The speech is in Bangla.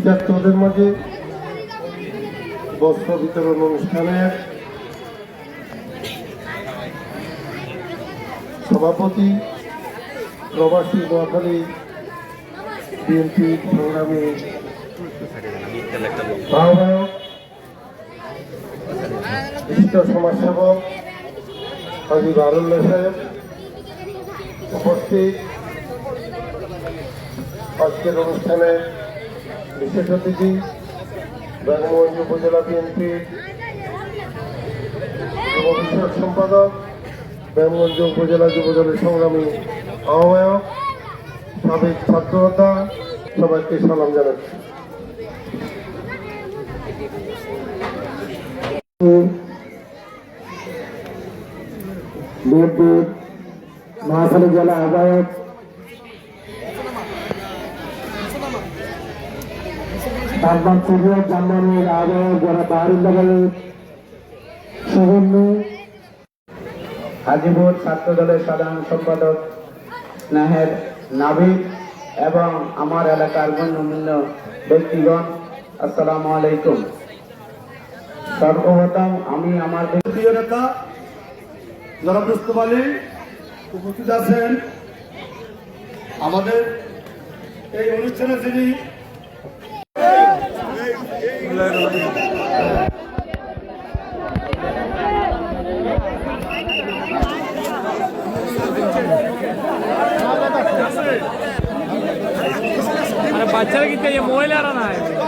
কৃতার্থদের মাঝে বস্ত্র বিতরণ অনুষ্ঠানের সভাপতি প্রবাসী নোয়াখালী বিএনপি সংগ্রামী আহ্বায়ক, বিশিষ্ট সমাজসেবক হাজি বারুল্লাহ সাহেব উপস্থিত। আজকের অনুষ্ঠানে বিশেষ অতিথি রাজমগঞ্জ উপজেলা বিএনপির যুব বিষয়ক সম্পাদক রাজমগঞ্জ উপজেলা যুবদলের সংগ্রামী আহ্বায়ক, সাবেক ছাত্রতা সবাইকে সালাম জানাচ্ছি। মহাখালী জেলা আহ্বায়ক বাহারুল্লাহ সুবর্ণ হাজিপুর ছাত্র দলের সাধারণ সম্পাদক স্নেহের নাভিদ এবং আমার এলাকার গণ্যমান্য ব্যক্তিগণ, আসসালামু আলাইকুম। সর্বপ্রথম আমি আমার প্রিয় নেতা উপস্থিত আছেন। আমাদের এই অনুষ্ঠানে যিনি अरे बच्चा कितने ये मोबाइल आ रहा है